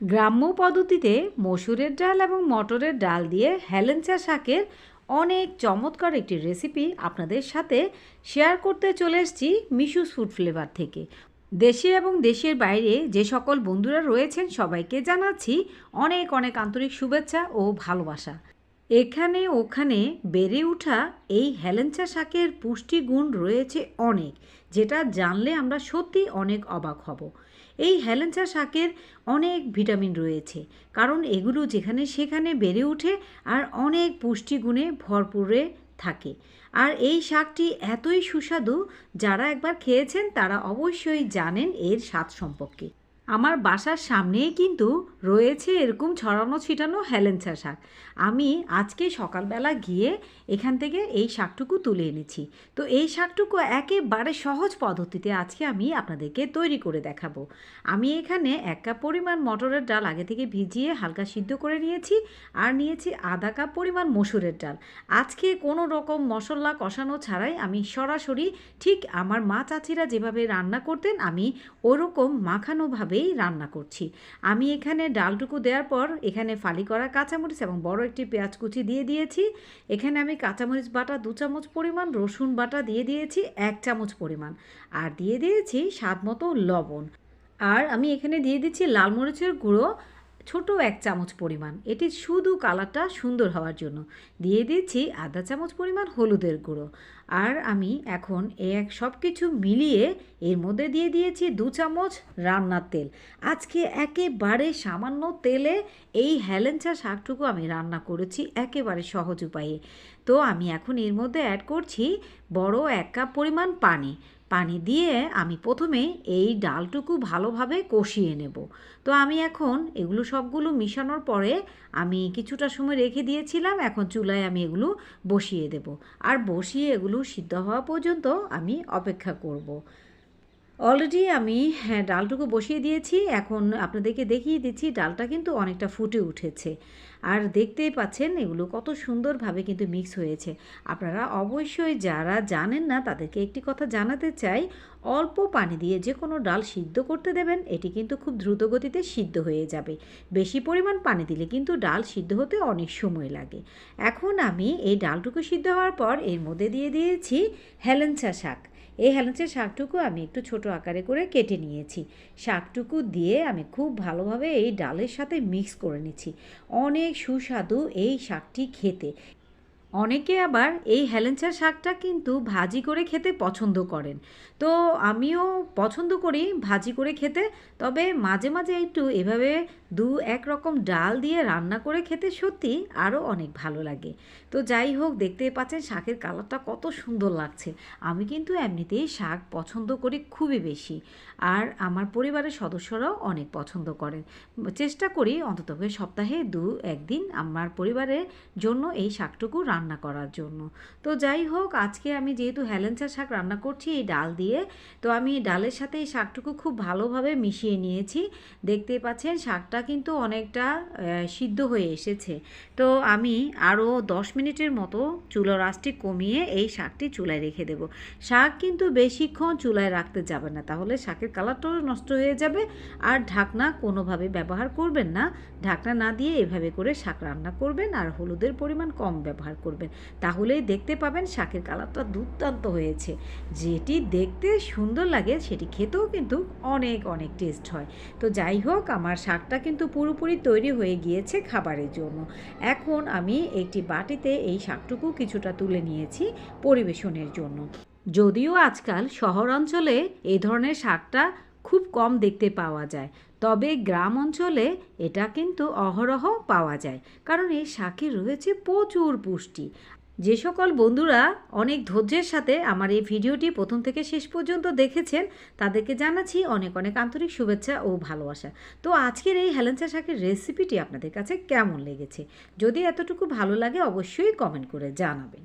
গ্রাম্য পদ্ধতিতে মসুরের ডাল এবং মটরের ডাল দিয়ে হেলেঞ্চা শাকের অনেক চমৎকার একটি রেসিপি আপনাদের সাথে শেয়ার করতে চলে এসেছি মিশুস ফুড ফ্লেভার থেকে। দেশে এবং দেশের বাইরে যে সকল বন্ধুরা রয়েছেন সবাইকে জানাচ্ছি অনেক অনেক আন্তরিক শুভেচ্ছা ও ভালোবাসা। এখানে ওখানে বেড়ে ওঠা এই হেলেঞ্চা শাকের পুষ্টিগুণ রয়েছে অনেক, যেটা জানলে আমরা সত্যি অনেক অবাক হব। এই হেলেঞ্চা শাকের অনেক ভিটামিন রয়েছে, কারণ এগুলো যেখানে সেখানে বেড়ে ওঠে আর অনেক পুষ্টিগুণে ভরপুরে থাকে। আর এই শাকটি এতই সুস্বাদু, যারা একবার খেয়েছেন তারা অবশ্যই জানেন এর স্বাদ সম্পর্কে। আমার বাসার সামনেই কিন্তু রয়েছে এরকম ছড়ানো ছিটানো হেলেঞ্চা শাক। আমি আজকে সকালবেলা গিয়ে এখান থেকে এই শাকটুকু তুলে এনেছি। তো এই শাকটুকু একেবারে সহজ পদ্ধতিতে আজকে আমি আপনাদেরকে তৈরি করে দেখাবো। আমি এখানে এক কাপ পরিমাণ মটরের ডাল আগে থেকে ভিজিয়ে হালকা সিদ্ধ করে নিয়েছি আর নিয়েছি আধা কাপ পরিমাণ মসুরের ডাল। আজকে কোনো রকম মশলা কষানো ছাড়াই আমি সরাসরি ঠিক আমার মা চাচিরা যেভাবে রান্না করতেন, আমি ওরকম মাখানোভাবেই রান্না করছি। আমি এখানে ডালটুকু দেওয়ার পর এখানে ফালি করা কাঁচামরিচ এবং বড় একটি পেঁয়াজ কুচি দিয়ে দিয়েছি। এখানে আমি কাঁচামরিচ বাটা দু চামচ পরিমাণ, রসুন বাটা দিয়ে দিয়েছি এক চামচ পরিমাণ আর দিয়ে দিয়েছি স্বাদ মতো লবণ। আর আমি এখানে দিয়ে দিচ্ছি লাল মরিচের গুঁড়ো ছোট এক চামচ পরিমাণ। এটি শুধু কালারটা সুন্দর হওয়ার জন্য। দিয়ে দিচ্ছি আধা চামচ পরিমাণ হলুদের গুঁড়ো। আর আমি এখন এক সব কিছু মিলিয়ে এর মধ্যে দিয়ে দিয়েছি দু চামচ রান্নার তেল। আজকে একেবারে সামান্য তেলে এই হ্যালেঞ্চা শাকটুকু আমি রান্না করেছি একেবারে সহজ উপায়ে। তো আমি এখন এর মধ্যে অ্যাড করছি বড় এক কাপ পরিমাণ পানি। পানি দিয়ে আমি প্রথমে এই ডালটুকু ভালোভাবে কষিয়ে নেব তো আমি এখন এগুলো সবগুলো মিশানোর পরে আমি কিছুটা সময় রেখে দিয়েছিলাম, এখন চুলায় আমি এগুলো বসিয়ে দেব আর বসিয়ে এগুলো সিদ্ধ হওয়া পর্যন্ত আমি অপেক্ষা করব। অলরেডি আমি হ্যাঁ ডালটুকু বসিয়ে দিয়েছি। এখন আপনাদেরকে দেখিয়ে দিচ্ছি, ডালটা কিন্তু অনেকটা ফুটে উঠেছে। আর দেখতেই পাচ্ছেন, এগুলো কত সুন্দরভাবে কিন্তু মিক্স হয়েছে। আপনারা অবশ্যই যারা জানেন না, তাদেরকে একটি কথা জানাতে চাই, অল্প পানি দিয়ে যে কোনো ডাল সিদ্ধ করতে দেবেন, এটি কিন্তু খুব দ্রুত গতিতে সিদ্ধ হয়ে যাবে। বেশি পরিমাণ পানি দিলে কিন্তু ডাল সিদ্ধ হতে অনেক সময় লাগে। এখন আমি এই ডালটুকু সিদ্ধ হওয়ার পর এর মধ্যে দিয়ে দিয়েছি হেলেঞ্চা শাক। এই হেলেঞ্চা শাকটুকু আমি একটু ছোট আকারে করে কেটে নিয়েছি। শাকটুকু দিয়ে আমি খুব ভালোভাবে এই ডালের সাথে মিক্স করে নিচ্ছি। অনেক সুস্বাদু এই শাকটি খেতে। অনেকে আবার এই হেলেঞ্চা শাকটা কিন্তু ভাজি করে খেতে পছন্দ করেন। তো আমিও পছন্দ করি ভাজি করে খেতে, তবে মাঝে মাঝে একটু এভাবে দু এক রকম ডাল দিয়ে রান্না করে খেতে সত্যি আরও অনেক ভালো লাগে। তো যাই হোক, দেখতে পাচ্ছেন শাকের কালারটা কত সুন্দর লাগছে। আমি কিন্তু এমনিতেই শাক পছন্দ করি খুবই বেশি, আর আমার পরিবারের সদস্যরাও অনেক পছন্দ করেন। চেষ্টা করি অন্তত সপ্তাহে দু একদিন আমার পরিবারের জন্য এই শাকটুকু রান্না করার জন্য। তো যাই হোক, আজকে আমি যেহেতু হেলেঞ্চা শাক রান্না করছি এই ডাল দিয়ে, তো আমি ডালের সাথে এই শাকটুকু খুব ভালোভাবে মিশিয়ে নিয়েছি। দেখতে পাচ্ছেন, শাকটা কিন্তু অনেকটা সিদ্ধ হয়ে এসেছে। তো আমি আরও দশ মিনিটের মতো চুলার আঁচটি কমিয়ে এই শাকটি চুলায় রেখে দেব। শাক কিন্তু বেশিক্ষণ চুলায় রাখতে যাবে না, তাহলে শাকের কালারটাও নষ্ট হয়ে যাবে। আর ঢাকনা কোনোভাবে ব্যবহার করবেন না। ঢাকনা না দিয়ে এভাবে করে শাক রান্না করবেন, আর হলুদের পরিমাণ কম ব্যবহার করবেন। তাহলেই দেখতে পাবেন শাকের কালারটা দুর্দান্ত হয়েছে। যেটি দেখতে সুন্দর লাগে, সেটি খেতেও কিন্তু অনেক অনেক টেস্ট হয়। তো যাই হোক, আমার শাকটা কিন্তু পুরোপুরি তৈরি হয়ে গিয়েছে খাবারের জন্য। এখন আমি একটি বাটিতে এই শাকটুকু কিছুটা তুলে নিয়েছি পরিবেশনের জন্য। যদিও আজকাল শহর অঞ্চলে এই ধরনের শাকটা খুব কম দেখতে পাওয়া যায়। তবে গ্রাম অঞ্চলে এটা কিন্তু অহরহ পাওয়া যায়। কারণ এই শাকে রয়েছে প্রচুর পুষ্টি। যে সকল বন্ধুরা অনেক ধৈর্যের সাথে আমার এই ভিডিওটি প্রথম থেকে শেষ পর্যন্ত দেখেছেন, তাদেরকে জানাচ্ছি অনেক অনেক আন্তরিক শুভেচ্ছা ও ভালোবাসা। তো আজকের এই হেলেঞ্চা শাকের রেসিপিটি আপনাদের কাছে কেমন লেগেছে? যদি এতটুকু ভালো লাগে, অবশ্যই কমেন্ট করে জানাবেন।